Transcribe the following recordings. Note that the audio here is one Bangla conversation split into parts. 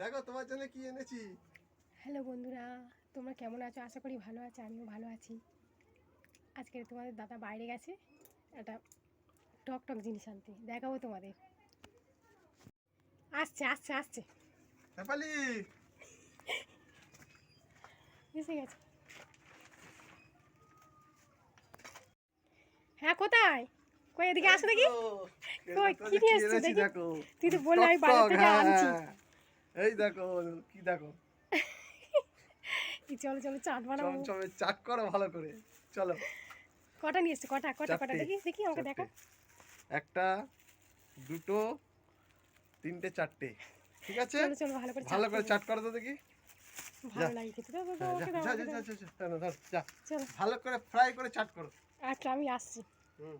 দেখো তোমার জন্য কি এনেছি? হ্যালো বন্ধুরা তোমরা কেমন আছো? আশা করি ভালো আছো আমিও ভালো আছি। আজকে তোমাদের দাদা বাইরে গেছে একটা টক টক জিনিস আনতে। দেখাবো তোমাদের। আসছে আসছে আসছে। শেফালি এসে গেছে। হ্যাঁ কোথায়? কই এদিকে আসো দেখি। কই, কি নিয়ে এসছো দেখি? তুই তো বললে আমি বাইরে থেকে আনছি। হ্যাঁ। এই দেখো কি দেখো? চলো চলো চাট বানাবো। চমচমে চাট করো ভালো করে। চলো। কটা নিয়ে এসছো? কটা কটা কটা? চারটে, দেখি দেখি আমাকে দেখো। একটা দুটো তিনটে চারটে। ঠিক আছে? চলো চলো ভালো করে ভালো করে চাট করো তো দেখি। ভালো লাগে খেতে। দাও দাও, দাও, আমাকে যা, যা, যা, যা, যা, যা, যা, যা। চলো। ভালো করে ফ্রাই করে চাট করো। আচ্ছা আমি আসছি। হুম।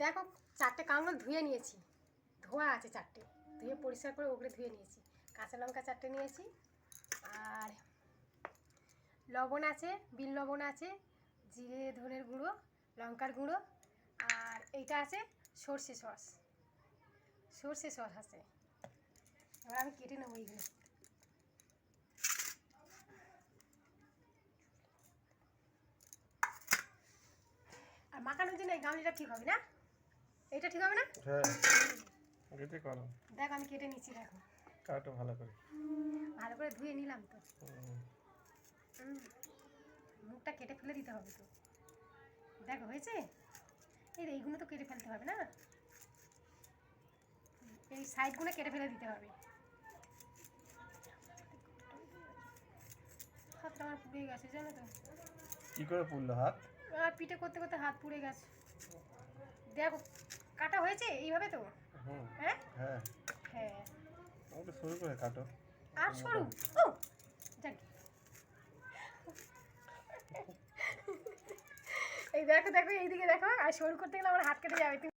দেখো চারটে কামড় ধুয়ে নিয়েছি। ধোয়া আছে চারটে। ধুয়ে পরিষ্কার করে ওগুলো ধুয়ে নিয়েছি। কাঁচা লঙ্কা চারটে নিয়েছি। আর লবণ আছে বিল লবণ আছে, জিরে, ধনের গুঁড়ো, লঙ্কার গুঁড়ো, আর এইটা আছে সর্ষে সস। সর্ষে সস আছে। এবার আমি কেটে নেব এইগুলো। আর মাখানোর জন্য এই গামলিটা ঠিক হবে না? এইটা ঠিক হবে না? হ্যাঁ। কেটে করো। দেখো আমি কেটে নিচ্ছি দেখো। কাটো ভালো করে। ভালো করে ধুয়ে নিলাম তো। মুখটা কেটে ফেলে দিতে হবে তো। দেখো হয়েছে? এই রে, এইগুলো তো কেটে ফেলতে হবে না? এই সাইডগুলো কেটে ফেলে দিতে হবে। হাতটা আমার পুড়ে গেছে জানো তো। কি করে পড়ল হাত? আর পিঠে করতে করতে হাত পুড়ে গেছে। দেখো কাটা হয়েছে এইভাবে তো? হ্যাঁ। হ্যাঁ? হ্যাঁ। ওটা শুরু করে কাটো। আর সরু। ও যাক। এই দেখো দেখো এইদিকে দেখো আর সরু করতে গেলে আমার হাত কেটে যাবে। তুমি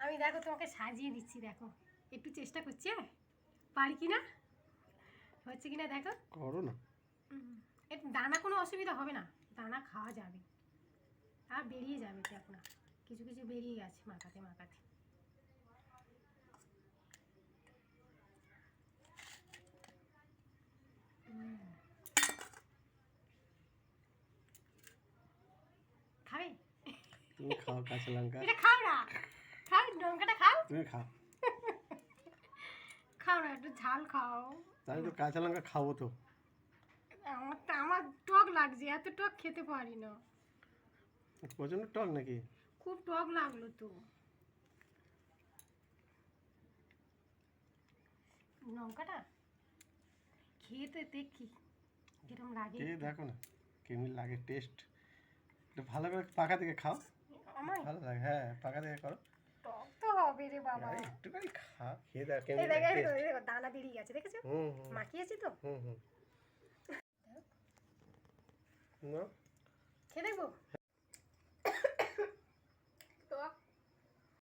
আমি দেখো তোমাকে সাজিয়ে দিচ্ছি দেখো। একটু চেষ্টা করছি হ্যাঁ? পারি কি না? হচ্ছে কি না দেখো? করো না। উম, দানা কোনো অসুবিধা হবে না। দানা খাওয়া যাবে। আর বেরিয়ে যাবে দেখো না। কিছু কিছু বেরিয়ে গেছে মাখাতে মাখাতে উম। খাবে তুমি খাও কাঁচা লঙ্কা। এটা খাও না। খাও লঙ্কাটা খাও। তুমি খাও। খাও না একটু ঝাল খাও। তাহলে তো কাঁচা লঙ্কা খাব তো। আমার তো আমার টক লাগছে এত টক খেতে পারি না। প্রচণ্ড টক নাকি? খুব টক লাগল তো। লঙ্কাটা? খেয়ে তো দেখি কিরম লাগে। দেখো না কেমন লাগে টেস্ট ভালো করে পাকা থেকে খাও। আমার? ভালো লাগে হ্যাঁ পাকা থেকে করো। টক তো হবে রে বাবা। একটুখানি খা খেয়ে দেখ কেমন লাগে। দানা বেরিয়ে গেছে দেখেছ? মাখিয়েছি তো। হুম হুম। না। খেয়ে দেখব?